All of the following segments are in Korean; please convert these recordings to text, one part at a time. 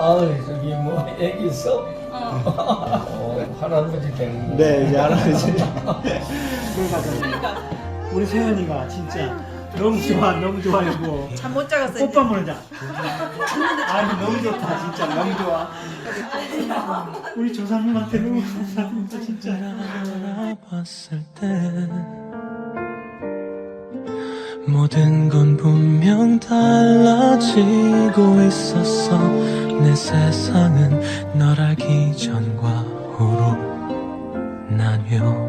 아 저기 뭐 애기 있어? 어, 할아버지 된 거. 네, 이제 할아버지. 그러니까 우리 세연이가 진짜 너무 좋아, 너무 좋아하고. 잠못 자겠어. 오빠 모르자. 아니, 너무 좋다, 진짜. 너무 좋아. 우리 조상님한테 너무 감사합니다, 진짜. 모든 건 분명 달라지고 있었어. 내 세상은 널 알기 전과 후로 나뉘어.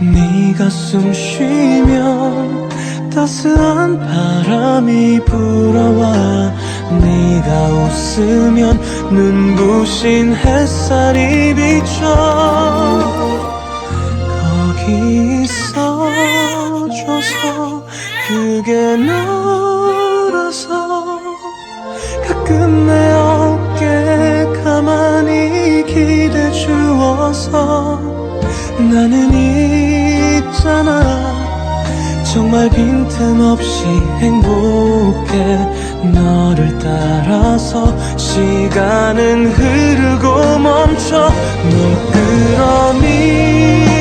네가 숨 쉬면 따스한 바람이 불어와 네가 웃으면 눈부신 햇살이 비춰 있어줘서 그게 너라서 가끔 내 어깨 가만히 기대 주어서 나는 있잖아. 정말 빈틈없이 행복해 너를 따라서 시간은 흐르고 멈춰 널 끌어미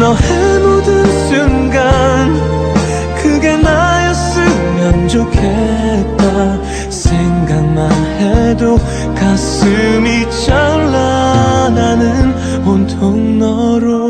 너의 모든 순간 그게 나였으면 좋겠다. 생각만 해도 가슴이 나는 온통 너로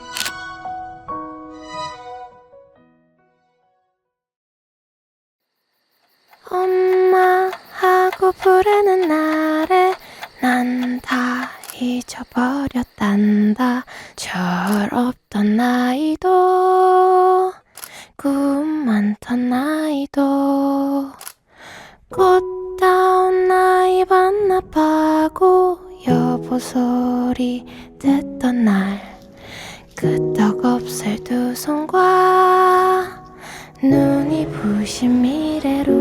엄마 하고 부르는 날에 난 다 잊어버렸단다. 철없던 나이도 꿈 많던 나이도. 꽃다운 나이 반납하고 여보 소리 듣던 날. 끄떡없을 두 손과 눈이 부신 미래로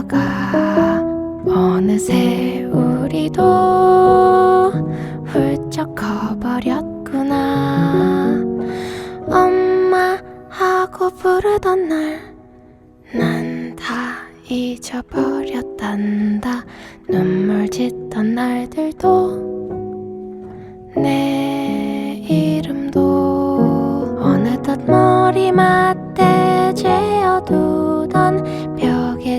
흘러가 어느새 우리도 훌쩍 커버렸구나. 엄마 하고 부르던 날 난 다 잊어버렸단다. 눈물 짓던 날들도 내 이름도 어느덧 머리맡에 재어두던 벽에